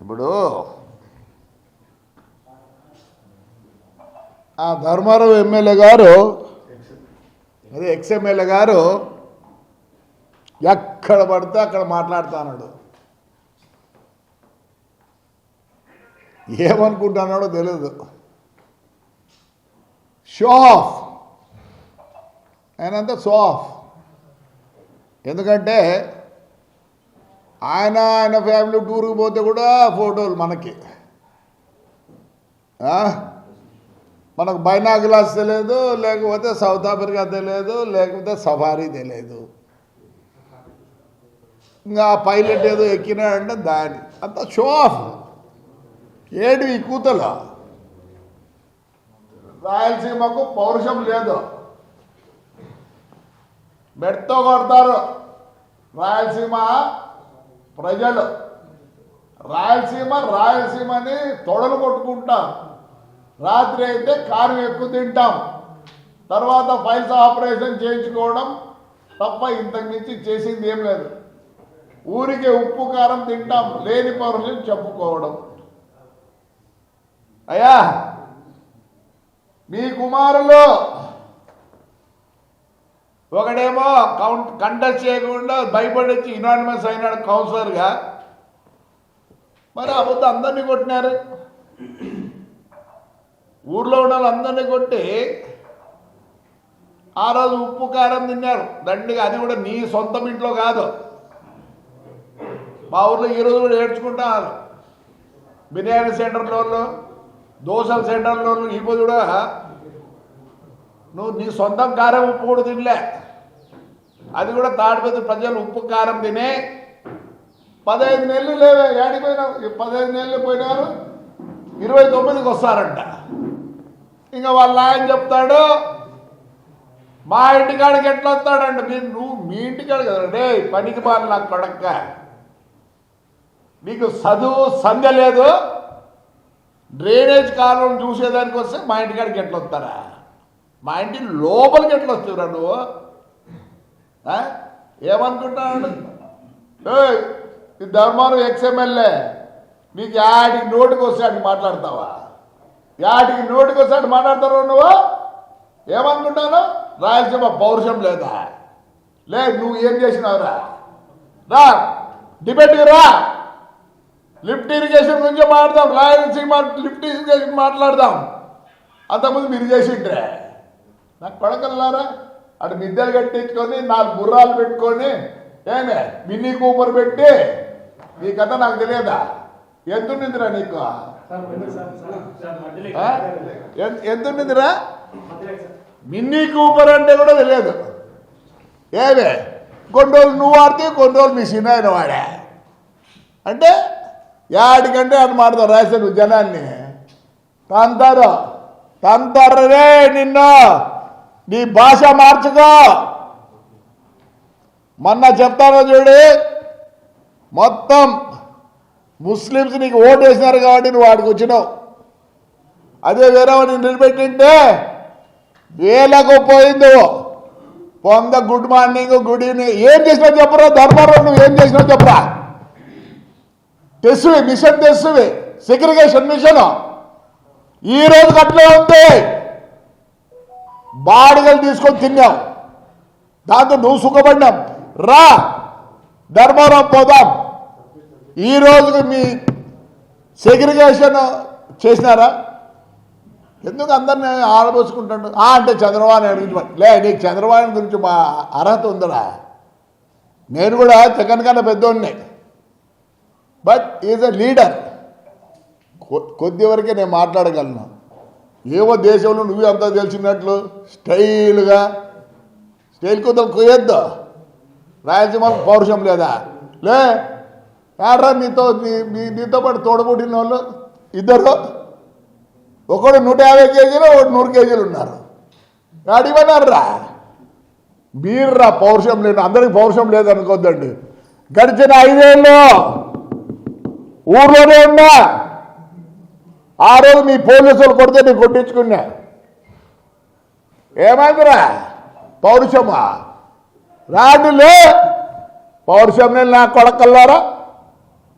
ఇప్పుడు ఆ ధర్మారావు ఎమ్మెల్యే గారు అదే ఎక్స్ఎమ్మెల్యే గారు ఎక్కడ పడితే అక్కడ మాట్లాడుతున్నాడు ఏమనుకుంటున్నాడో తెలియదు షో ఆఫ్ ఆయనంతా సోఫ్ ఆఫ్. ఎందుకంటే ఆయన ఆయన ఫ్యామిలీ టూర్కి పోతే కూడా ఫోటోలు మనకి. మనకు బైనాగ్లాస్ తెలియదు లేకపోతే సౌత్ ఆఫ్రికా తెలియదు లేకపోతే సఫారీ తెలియదు ఇంకా పైలట్ ఏదో ఎక్కినాడంటే దాని. అంత షో ఆఫ్. ఏడు ఈ కూతలు. రాయలసీమకు పౌరుషం లేదు. బెడ్తో కొడతారు. రాయలసీమ ప్రజలు. రాయలసీమ రాయలసీమని తొడలు కొట్టుకుంటాం. రాత్రి అయితే కారం ఎక్కువ తింటాం. తర్వాత ఫైల్స్ ఆపరేషన్ చేయించుకోవడం తప్ప ఇంతకుమించి చేసింది ఏం లేదు. ఊరికే ఉప్పు కారం తింటాం. లేని పౌరులు చెప్పుకోవడం. అయ్యా మీ కుమారులు ఒకడేమో కౌంట్ కంటెస్ట్ చేయకుండా భయపడి వచ్చి ఇనానిమస్ అయినాడు కౌన్సిలర్గా. మరి అబద్ధం అందరినీ కొట్టినారు. ఊర్లో ఉన్న వాళ్ళందరినీ కొట్టి ఆ రోజు ఉప్పు కారం తిన్నారు. దండిగా అది కూడా నీ సొంతం ఇంట్లో కాదు. మా ఊర్లో ఈరోజు కూడా ఏడ్చుకుంటారు బిర్యానీ సెంటర్లో దోశల సెంటర్లో ఈ కూడా నువ్వు నీ సొంతం కారం ఉప్పు కూడా తినలే. అది కూడా తాడిపత్రి ప్రజలు ఉప్పు కారం తినే పదహైదు నెలలు లేవే ఏడిపోయినారు పదహైదు నెలలు పోయినారు ఇరవై తొమ్మిదికి వస్తారంట. ఇంకా వాళ్ళ ఆయన చెప్తాడు మా ఇంటికాడికి ఎట్లా వస్తాడంట? మీరు నువ్వు మీ ఇంటికాడ కదా రే పనికి బాగా నాకు కొడక్క నీకు చదువు సంధ్య లేదు. డ్రైనేజ్ కాలం చూసేదానికి వస్తే మా ఇంటికాడికి ఎట్లా వస్తారా? మా ఇంటి లోపలికి ఎట్లా వస్తురా నువ్వు? ఏమనుకుంటున్నాడు? ఏయ్, ధర్మారం ఎక్స్ఎమ్మెల్యే నీకు యాడికి నోటికి వచ్చాడు అటు మాట్లాడతావా? యాడికి నోటికి వచ్చాడు అటు మాట్లాడతావు నువ్వు? ఏమనుకుంటాను రాయలసీమ పౌరుషం లేదా? లే నువ్వు ఏం చేసినావురా? రా డిబేట్కి రా. లిఫ్ట్ ఇరిగేషన్ గురించి మాట్లాడదాం. రాయలసీమ లిఫ్ట్ ఇరిగేషన్ మాట్లాడదాం. అంతకుముందు మీరు చేసిండ్రే. నాకు కొడకల్లారా? అటు మిద్దెలు కట్టించుకొని నాలుగు గుర్రాలు పెట్టుకొని ఏమే మినీ కూపర్ పెట్టి? నీ కథ నాకు తెలియదా? ఎంత ఉండిందిరా నీకు? ఆ? ఎంత- ఎంత ఉండిందిరా మినీ కూపర్ అంటే కూడా తెలియదు. ఏమే కొన్ని రోజులు నువ్వు ఆడితే కొన్ని రోజులు మీ సినాయన వాడే. అంటే యాడికంటే అని మాడతావు రాశాను జనాన్ని. తంతారు తంతారు రే నిన్ను. నీ భాష మార్చుకో. మొన్న చెప్తాను చూడు మొత్తం ముస్లిమ్స్ నీకు ఓటు వేసినారు కాబట్టి నువ్వు వాడికి వచ్చినావు. అదే వేరే వాడిని నిలబెట్టింటే వేలకు పోయింది. పొంద గుడ్ మార్నింగ్ గుడ్ ఈవినింగ్. ఏం చేసినావు చెప్పరా ధర్మారావు నువ్వు ఏం చేసినావు చెప్పరా. తెస్సువి మిషన్ తెస్సువి సెగ్రిగేషన్ మిషన్ ఈ రోజు అట్లే ఉంది. బాడిగలు తీసుకొని తిన్నాం. దాంతో నువ్వు సుఖపడినాం. రా ధర్మవరం పోదాం. ఈ మీ సెగ్రిగేషన్ చేసినారా? ఎందుకు అందరిని ఆడబోసుకుంటాడు ఆ అంటే చంద్రబాబు నాయుడు గురించి లే నీకు చంద్రబాబు గురించి మా అర్హత ఉందరా. నేను కూడా జగన్ కన్నా పెద్దోడిని. But is a leader. కొద్ది వరకే నేను మాట్లాడగలను. ఏవో దేశంలో నువ్వు అంతా తెలిసినట్లు స్టైల్గా స్టైల్ కుదరం కుయ్యొద్దు. రాయలసీమకు పౌరుషం లేదా? లే ఏడ్రా నీతో నీ నీతో పాటు తోడబుట్టిన వాళ్ళు ఇద్దరు. ఒకడు నూట యాభై కేజీలు ఒకటి నూరు కేజీలు ఉన్నారు. అడిగిపోయినారా మీర్రా పౌరుషం లేదు. అందరికి పౌరుషం లేదనుకోద్దండి. గడిచిన ఐదేళ్ళు ఊర్లోనే ఉన్నా. ఆ రోజు మీ పోలీసులు కొడితే నేను కొట్టించుకున్నా. ఏమైందిరా? పౌరుషమా? రాడులే పౌరుషం నేను నా కొడకల్లారా?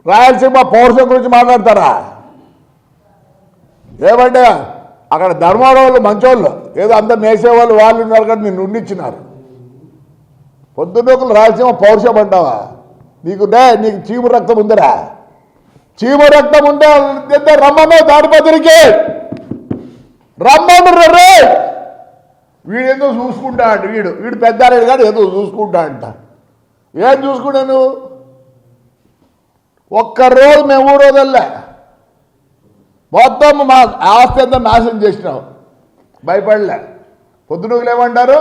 రాయలసీమ పౌరుషం గురించి మాట్లాడతారా? ఏమంటే అక్కడ ధర్మవరం వాళ్ళు మంచోళ్ళు ఏదో అందరు నేసేవాళ్ళు వాళ్ళు ఉన్నారు కానీ నిన్ను ఉండిచ్చినారు. పొద్దున్నోకులు రాయలసీమ పౌరుషం అంటావా? నీకు నీకు చీము రక్తం ఉందిరా. చీమ రక్తం ఉండే ఇద్దరు రమ్మను దాడిపత్రికి రమ్మను రే వీడు ఏదో చూసుకుంటా అంట వీడు వీడు పెద్దారేడు కాదు ఏదో చూసుకుంటా అంట ఏం చూసుకుంటా నువ్వు ఒక్కరోజు మేము ఊరోదల్లే మొత్తం మా ఆస్తి అంతా నాశనం చేసినావు భయపడలే. పొద్దునూకులు ఏమంటారు?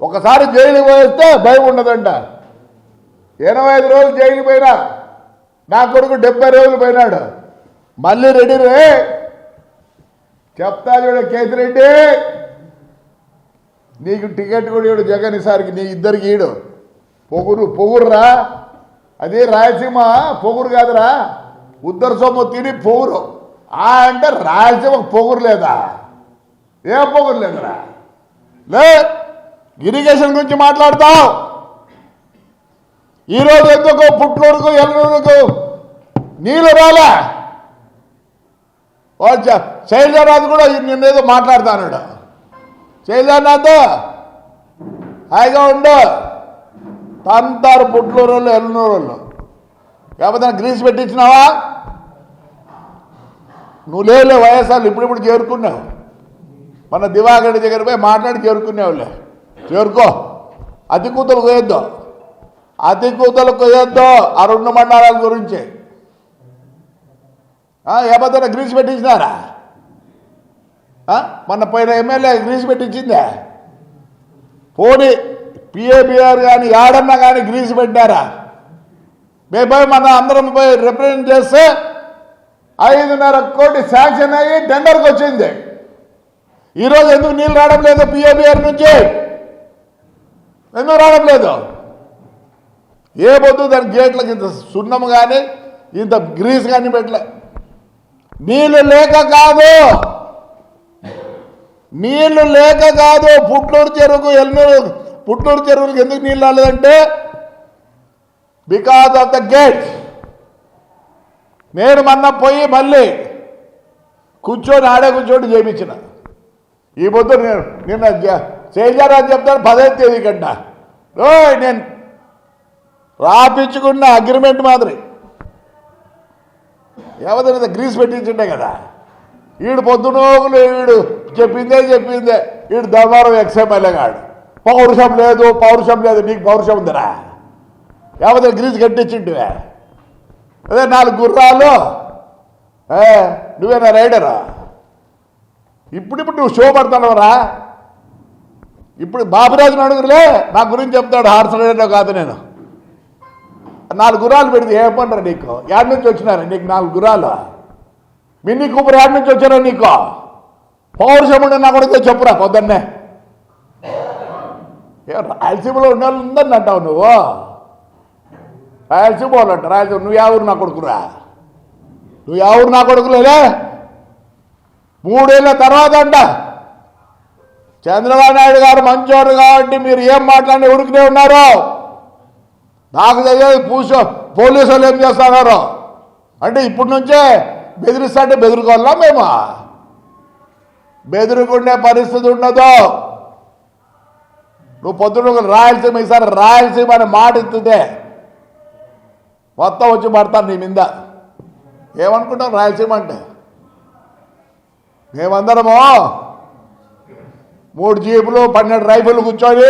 ఒకసారి జైలుకి పోయిస్తే భయం ఉండదంట. ఎనభై ఐదు రోజులు జైలు పోయినా నా కొడుకు డెబ్బై రోజులు పోయినాడు. మళ్ళీ రెడీ రే. చెప్తా చూడ కేతిరెడ్డి. నీకు టికెట్ కూడా ఇవ్వడు జగన్ ఈసారికి నీ ఇద్దరికి ఈడు. పొగురు పొగురురా. అది రాయలసీమ పొగురు కాదురా. ఉద్దరు సొమ్ము తిని పొగురు. ఆ అంటే రాయలసీమ పొగురు లేదా? ఏ పొగురు లేదురా? లే ఇరిగేషన్ గురించి మాట్లాడతావు. ఈరోజు ఎందుకు పుట్లూరుకు ఎల్లూరుకు నీళ్ళు రాలే. శైలజానాథ్ కూడా నిన్నేదో మాట్లాడుతాడు శైలజానాథ్ హాయిగా ఉండు. తంతారు పుట్లూరు వాళ్ళు ఎల్లూరు వాళ్ళు కాకపోతే గ్రీస్ పెట్టించినావా? నువ్వు లేలే వయసాలు ఇప్పుడిప్పుడు చేరుకున్నావు. మన దివాగడి దగ్గర పోయి మాట్లాడి చేరుకునేవాళ్ళే. చేరుకో. అతి కూతురు పోయొద్దు. అతి కూతలు కొయ్యొద్దు ఆ రెండు మండలాల గురించి. ఏమన్నా గ్రీస్ పెట్టించినారా? మొన్న పోయిన ఎమ్మెల్యే గ్రీస్ పెట్టించిందే. పోనీ పిఏబిఆర్ కానీ యాడన్నా కానీ గ్రీస్ పెట్టారా మేము పోయి మన అందరం పోయి రిప్రజెంట్ చేస్తే ఐదున్నర కోటి శాంక్షన్ అయ్యి టెండర్కి వచ్చింది. ఈరోజు ఎందుకు నీళ్ళు రావడం లేదు పిఏబిఆర్ నుంచి? ఎందుకు రావడం లేదు? ఏ పొద్దు దాని గేట్లకి ఇంత సున్నం కానీ ఇంత గ్రీస్ కానీ పెట్టలే. నీళ్ళు లేక కాదు. నీళ్ళు లేక కాదు. పుట్లూరు చెరువుకు ఎల్నూరు పుట్లూరు చెరువులకు ఎందుకు నీళ్ళు రాలేదంటే బికాస్ ఆఫ్ ద గేట్ నేను మొన్న పోయి మళ్ళీ కూర్చొని ఆడే కూర్చొని చేయించిన. ఈ పొద్దు నేను నిన్న శైలజారాజు చెప్తాను పదహైదు తేదీ కంట నేను రాపించుకున్న అగ్రిమెంట్ మాదిరి. ఎవరైనా గ్రీస్ పెట్టించుండే కదా. ఈడు పొద్దునోగులు ఈడు చెప్పిందే చెప్పిందే. ఈడు ధర్మారం ఎక్స్ఎమ్మెల్యే కాడు పౌరుషం లేదు పౌరుషం లేదు నీకు పౌరుషం ఉందిరా. ఎవరైనా గ్రీస్ కట్టించింటివే. అదే నాలుగు గుర్రాలు నువ్వేనా రైడరా? ఇప్పుడిప్పుడు నువ్వు షో పడతానవరా ఇప్పుడు బాబురాజుని అడుగులే నా గురించి చెప్తాడు హార్స్ రైడర్ కాదు నేను. నాలుగు గుర్రాలు పెడితే ఏ నీకు? యాడ్ నుంచి వచ్చినారు? నీకు నాలుగు గుర్రాలు? మిన్ని కూపర్ యాడ్ నుంచి వచ్చారా నీకు? పౌరుషం ఉండే నా కొడుకు చెప్పురా పొద్దున్నే. రాయలసీమలో ఉండే వాళ్ళు ఉందని అంటావు నువ్వు. రాయలసీమ వాళ్ళు అంట రాయలసీమ నువ్వు ఎవరు నా కొడుకురా? నువ్వు ఎవరు నా కొడుకులేలే? మూడేళ్ళ తర్వాత అంట. చంద్రబాబు నాయుడు గారు మంచోడు కాబట్టి మీరు ఏం మాట్లాడి ఉరికినే ఉన్నారు? నాకు తెలియదు పూస పోలీసు వాళ్ళు ఏం చేస్తున్నారు? అంటే ఇప్పటి నుంచే బెదిరిస్తుంటే బెదురుకోవాలా మేము? బెదిరుకుండే పరిస్థితి ఉండదు. నువ్వు పొద్దున్న రాయలసీమ ఈసారి రాయలసీమ అని మాట ఇస్తుంటే మొత్తం వచ్చి పడతాను నీ మీద. ఏమనుకుంటావు రాయలసీమ అంటే? మేమందరము మూడు జీపులు పన్నెండు రైఫిల్ కూర్చొని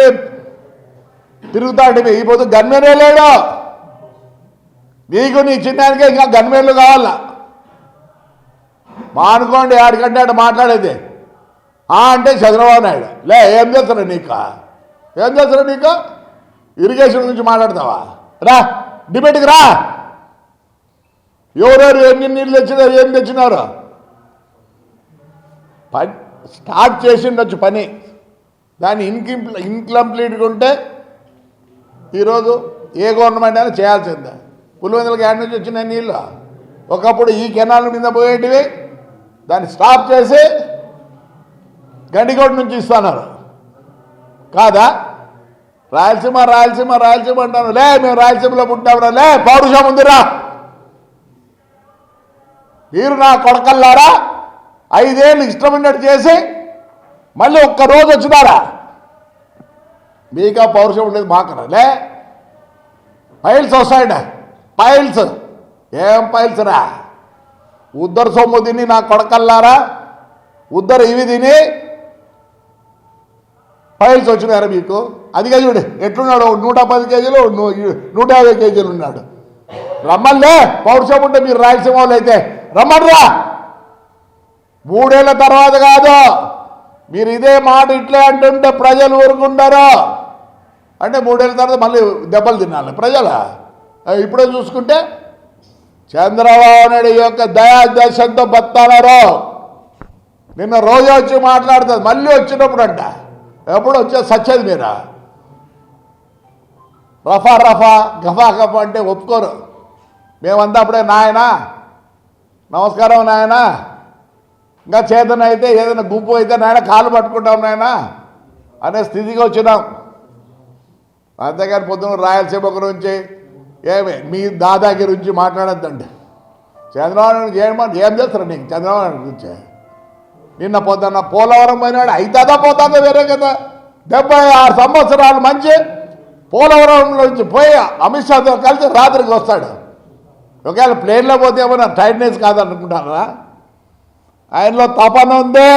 తిరుగుతాడు ఈ పొద్దు గన్మెనే లేడు? నీకు నీ చిన్నానికే ఇంకా గన్మెన్లు కావాలా? మానుకోండి ఆడికంటే ఆడ మాట్లాడేది. ఆ అంటే చంద్రబాబు నాయుడు. లే ఏం చేస్తున్నా నీకు? ఏం చేస్తున్నా నీకు? ఇరిగేషన్ గురించి మాట్లాడతావా? రా డిబేట్కి రా. ఎవరెవరు ఎన్ని నీళ్ళు తెచ్చినారు ఏం తెచ్చినారు? పని స్టార్ట్ చేసిండొచ్చు పని. దాన్ని ఇన్కంప్లీ ఇన్కంప్లీట్గా ఉంటే ఈరోజు ఏ గవర్నమెంట్ అయినా చేయాల్సిందే. పులివెందుల యాడ్ నుంచి వచ్చిన నీళ్ళు ఒకప్పుడు ఈ కెనాల్ మీద పోయేటివి దాన్ని స్టాప్ చేసి గండికోట నుంచి ఇస్తున్నారు. కాదా? రాయలసీమ రాయలసీమ రాయలసీమ అంటాను. లే మేము రాయలసీమలో పుట్టాము లే పౌరుషం ఉందిరా మీరు నా కొడకల్లారా? ఐదేళ్ళు ఇష్టం చేసి మళ్ళీ ఒక్క రోజు వచ్చినారా? మీకా పౌరుషం ఉండేది మాకరా? లే. పైల్స్ వస్తాయండి పైల్స్. ఏం పైల్స్ రా? ఉద్దరు సొమ్ము తిని నా కొడకల్లారా? ఉద్దరు ఇవి తిని పైల్స్ వచ్చినారా మీకు? అదిగా చూడు. ఎట్లున్నాడు? నూట పది కేజీలు నూట యాభై కేజీలు ఉన్నాడు. రమ్మల్లే పౌరుషం ఉంటే మీరు రాయలసీమ వాళ్ళు అయితే. రమ్మన్రా. మూడేళ్ళ తర్వాత కాదు. మీరు ఇదే మాట ఇట్లే అంటుంటే ప్రజలు ఊరుకుంటారు? అంటే మూడేళ్ళ తర్వాత మళ్ళీ దెబ్బలు తినాలి ప్రజల? ఇప్పుడే చూసుకుంటే చంద్రబాబు నాయుడు యొక్క దయా దశంతో నిన్న రోజు వచ్చి మాట్లాడుతుంది మళ్ళీ వచ్చినప్పుడు అంట ఎప్పుడు వచ్చే సచ్చేది మీరా? రఫా రఫా గఫా గఫా అంటే ఒప్పుకోరు. మేమంతా అప్పుడే నాయనా నమస్కారం నాయన. ఇంకా చేతనైతే అయితే ఏదైనా గుంపు అయితే నాయన కాలు పట్టుకుంటాం నాయన అనే స్థితికి వచ్చినాం. అంతేగాని పొద్దున్న రాయలసీమ గురించి ఏమి మీ దాదాగిరి గురించి మాట్లాడద్దండి చంద్రబాబు చేయమని ఏం చేస్తారు నీకు చంద్రబాబు నాయుడు గురించి? నిన్న పొద్దున్న పోలవరం పోయినాడు అవుతుందా పోతుందో వేరే కదా. డెబ్బై ఆరు సంవత్సరాలు మంచి పోలవరం నుంచి పోయి అమిత్ షాతో కలిసి రాత్రికి వస్తాడు. ఒకవేళ ప్లేన్లో పోతే ఏమన్నా టైట్నెస్ కాదనుకుంటారా? ఆయనలో తపన ఉంది.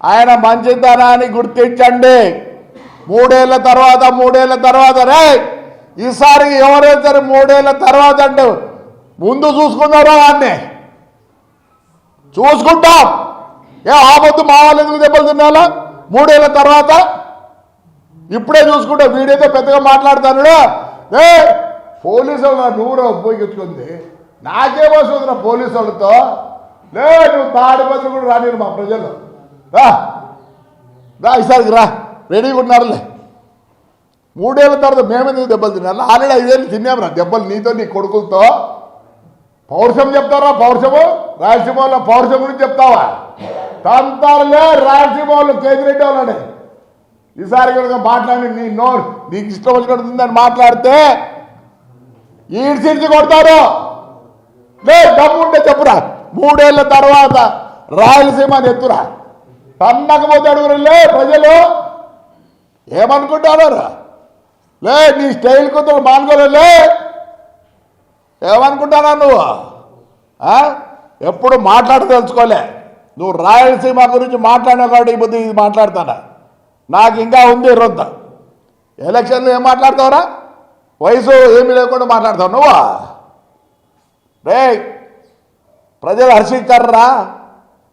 ఆయన మంచితనాన్ని గుర్తించండి. మూడేళ్ళ తర్వాత మూడేళ్ళ తర్వాత రే ఈసారి ఎవరైతే మూడేళ్ళ తర్వాత అంటే ముందు చూసుకున్నారో వాడిని. చూసుకుంటాం. ఏ ఆపొద్దు మా వాళ్ళు ఎందుకు దెబ్బలు తినాలా మూడేళ్ళ తర్వాత ఇప్పుడే చూసుకుంటా వీడైతే పెద్దగా మాట్లాడతాడు. ఏ పోలీసు వాళ్ళు నా నూరు ఉపయోగించుకుంది నాకేం వస్తుంది పోలీసు వాళ్ళతో లే నువ్వు తాడిపత్రి కూడా రానిరు మా ప్రజలు. రా ఈసారికి రా. రెడీగా ఉన్నారులే. మూడేళ్ళ తర్వాత మేమెందుకు దెబ్బలు తినాలి ఆల్రెడీ ఐదేళ్ళు తిన్నాం రా. దెబ్బలు నీతో నీ కొడుకులతో. పౌరుషం చెప్తారా పౌరుషము? రాయలసీమలో పౌరుషం గురించి చెప్తావా? తంతారులే రాయలసీమ వాళ్ళు కేజిరెడ్డి వాళ్ళని ఈసారి కనుక మాట్లాడి నీ నోరు నీకు ఇష్టం వచ్చినట్టుందని మాట్లాడితే ఈడ్చిడ్చి కొడతారు. లే ఉంటే చెప్పురా. మూడేళ్ళ తర్వాత రాయలసీమ అని ఎత్తురా తన్నకపోతే అడుగురులే ప్రజలు ఏమనుకుంటారు లే నీ స్టైల్ కుతులు మానుకోలే ఏమనుకుంటానా నువ్వు? ఎప్పుడు మాట్లాడ తెలుసుకోలే నువ్వు రాయలసీమ గురించి మాట్లాడినా కాబట్టి ఈ బుద్ధి ఇది మాట్లాడతానా? నాకు ఇంకా ఉంది రొంత. ఎలక్షన్లు ఏం మాట్లాడతావురా? వయసు ఏమీ లేకుండా మాట్లాడతావు నువ్వా? రే ప్రజలు హర్షిస్తారా?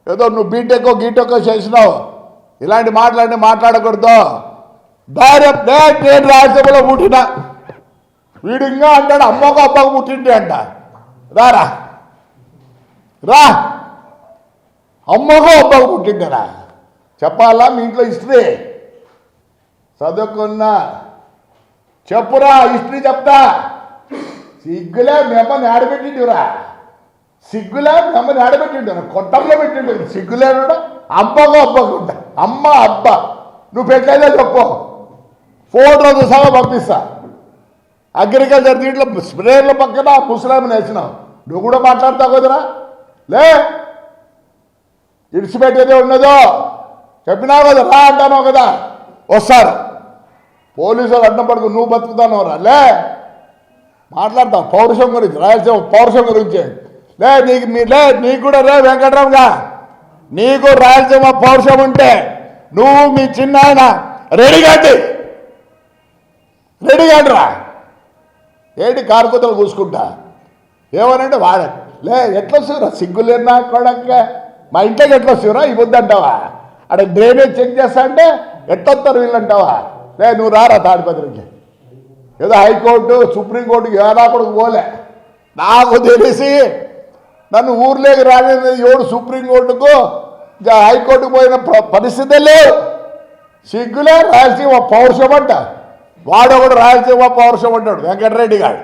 ఏదో నువ్వు బీటెక్ గీటెక్ చేసినావు. ఇలాంటి మాట్లాడి మాట్లాడకూడదు. డైరెక్ట్ నేను రాజ్యసభలో పుట్టిన. వీడు ఇంకా అంటాడు అమ్మకు అబ్బకు పుట్టింది అంట. రారా రా. అమ్మకు అబ్బకు పుట్టిందరా చెప్పాలా? మీ ఇంట్లో హిస్టరీ. చదువుకున్నా. చెప్పురా హిస్టరీ చెప్తా. సిగ్గులే మేమని ఆడబెట్టిండురా సిగ్గులే మేమని ఆడబెట్టిండు కొట్టంలో పెట్టిండు. సిగ్గులేడు అమ్మకు అబ్బకుంటా అమ్మ అబ్బ. నువ్వు పెట్టలేదా చెప్పు. ఫోటోలు సహా పంపిస్తా. అగ్రికల్చర్ దీంట్లో స్ప్రేర్ల పక్కన ముసలాం వేసినావు నువ్వు కూడా మాట్లాడతావు కదరా? లే! ఇడిచిపెట్టేదే ఉన్నదో చెప్పినావు కదా రా అంటాను కదా. వస్తారు. పోలీసులు అడ్డం పడుకు నువ్వు బతుకుతాను రా. లే! మాట్లాడతావు పౌరుషం గురించి రాయలసీమ పౌరుషం గురించి. లే నీకు మీ లే నీకు కూడా రే వెంకటరామ్గా నీకు రాయలసీమ పౌరుషం ఉంటే నువ్వు మీ చిన్న ఆయన రెడీగాండి రెడీ కాడరా ఏంటి కారుకొతలు కూసుకుంటా? ఏమనంటే వాడ. లే ఎట్లా వస్తువురా సిగ్గులేనా కొడక్క? మా ఇంట్లోకి ఎట్లా వస్తువురా ఈ వద్దంటావా అక్కడ డ్రైనేజ్ చెక్ చేస్తా అంటే ఎట్టొస్తారు వీళ్ళంటావా? లే నువ్వు రారా తాడిపత్రికి. ఏదో హైకోర్టు సుప్రీంకోర్టుకి ఏడా కూడా పోలే. నాకు తెలిసి నన్ను ఊర్లోకి రానిది ఎవడు సుప్రీంకోర్టుకు? హైకోర్టుకు పోయిన ప- పరిస్థితే లేవు. సిగ్గులే రాయలసీమ పౌరుషం అంట. వాడొకడు రాయలసీమ పౌరుషం అంటాడు వెంకటరెడ్డి గారు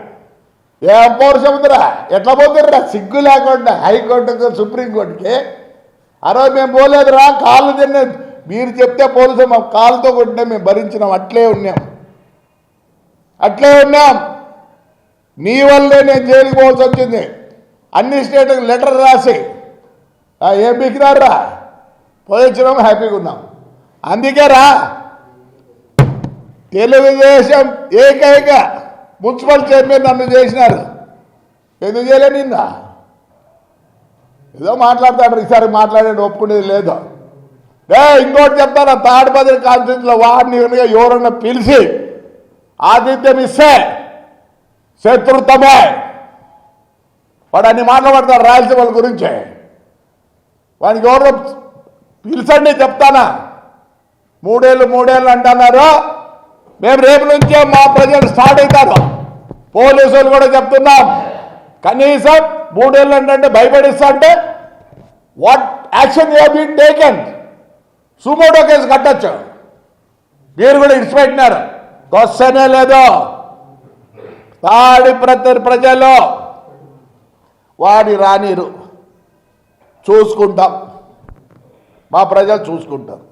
ఏం పౌరుషం ఉందిరా? ఎట్లా పోతుర్రా సిగ్గు లేకుండా హైకోర్టుకు సుప్రీంకోర్టుకి. అరే మేము పోలేదురా కాళ్ళు తిన్న. మీరు చెప్తే పోలీసు మా కాళ్ళతో కొట్టినా మేము భరించినాం అట్లే ఉన్నాం. అట్లే ఉన్నాం. నీ వల్లే నేను జైలుకి పోవాల్సి వచ్చింది. అన్ని స్టేట్లకు లెటర్ రాసి. ఏం బిక్కినారా పోయొచ్చినాం హ్యాపీగా ఉన్నాం. అందుకే రా తెలుగుదేశం ఏకైక మున్సిపల్ చైర్మన్ నన్ను చేసినారు. ఎందుకు చేయలే నిన్న? ఏదో మాట్లాడతాడు ఈసారి మాట్లాడేది ఒప్పుకునేది లేదు. ఏ ఇంకోటి చెప్తాను తాడిపత్రి కాన్స్టిట్యూన్స్లో వాడిని కనుక ఎవరన్నా పిలిచి ఆతిథ్యం ఇస్తే శత్రుత్వమే. వాడు అన్ని మాట్లాడతాడు రాయలసీమల గురించి. వానికి ఎవరు పిలిచండి చెప్తానా? మూడేళ్ళు మూడేళ్ళు అంటున్నారు. మేము రేపు నుంచే మా ప్రజలు స్టార్ట్ అవుతారు. పోలీసులు కూడా చెప్తున్నాం. కనీసం మూడేళ్ళు ఏంటంటే భయపడిస్తా అంటే what action you been taken suo motu case కట్టచ్చు. మీరు కూడా ఇడిచిపెట్టినారు. క్వశ్చనే లేదు. తాడి ప్రతి ప్రజలు వాడి రానీరు. చూసుకుంటాం. మా ప్రజలు చూసుకుంటారు.